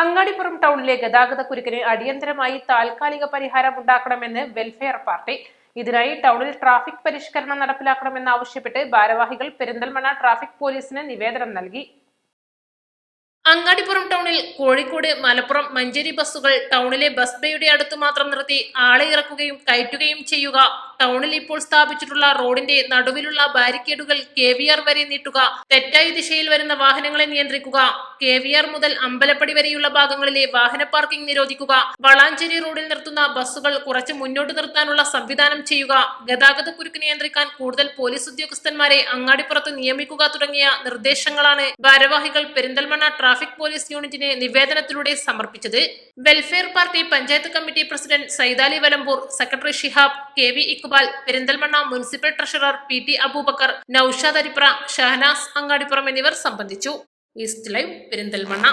അങ്ങാടിപ്പുറം ടൗണിലെ ഗതാഗത കുരുക്കിന് അടിയന്തരമായി താൽക്കാലിക പരിഹാരം ഉണ്ടാക്കണമെന്ന് വെൽഫെയർ പാർട്ടി. ഇതിനായി ടൗണിൽ ട്രാഫിക് പരിഷ്കരണം നടപ്പിലാക്കണമെന്നാവശ്യപ്പെട്ട് ഭാരവാഹികൾ പെരിന്തൽമണ്ണ ട്രാഫിക് പോലീസിന് നിവേദനം നൽകി. അങ്ങാടിപ്പുറം ടൗണിൽ കോഴിക്കോട് മലപ്പുറം മഞ്ചേരി ബസ്സുകൾ ടൗണിലെ ബസ് ബേയുടെ അടുത്ത് മാത്രം നിർത്തി ആളെ ഇറക്കുകയും കയറ്റുകയും ചെയ്യുക. ടൗണിൽ ഇപ്പോൾ സ്ഥാപിച്ചിട്ടുള്ള റോഡിന്റെ നടുവിലുള്ള ബാരിക്കേഡുകൾ കെ വി ആർ വരെ നീട്ടുക തെറ്റായ ദിശയിൽ വരുന്ന വാഹനങ്ങളെ നിയന്ത്രിക്കുക കെ വി ആർ മുതൽ അമ്പലപ്പടി വരെയുള്ള ഭാഗങ്ങളിലെ വാഹന പാർക്കിംഗ് നിരോധിക്കുക വളാഞ്ചേരി റോഡിൽ നിർത്തുന്ന ബസ്സുകൾ കുറച്ച് മുന്നോട്ട് നിർത്താനുള്ള സംവിധാനം ചെയ്യുക ഗതാഗത കുരുക്ക് നിയന്ത്രിക്കാൻ കൂടുതൽ പോലീസ് ഉദ്യോഗസ്ഥന്മാരെ അങ്ങാടിപ്പുറത്ത് നിയമിക്കുക തുടങ്ങിയ നിർദ്ദേശങ്ങളാണ് ഭാരവാഹികൾ പെരിന്തൽമണ്ണ ട്രാഫിക് പോലീസ് യൂണിറ്റിന് നിവേദനത്തിലൂടെ സമർപ്പിച്ചത്. Welfare party panchayat committee president Saithali Valambur secretary Shihab K V Iqbal Perinthalmanna municipal treasurer P T Abubakar Noushad Aripra Shahanas Angadippuram എന്നിവർ സംബന്ധിച്ചു. East live Perinthalmanna.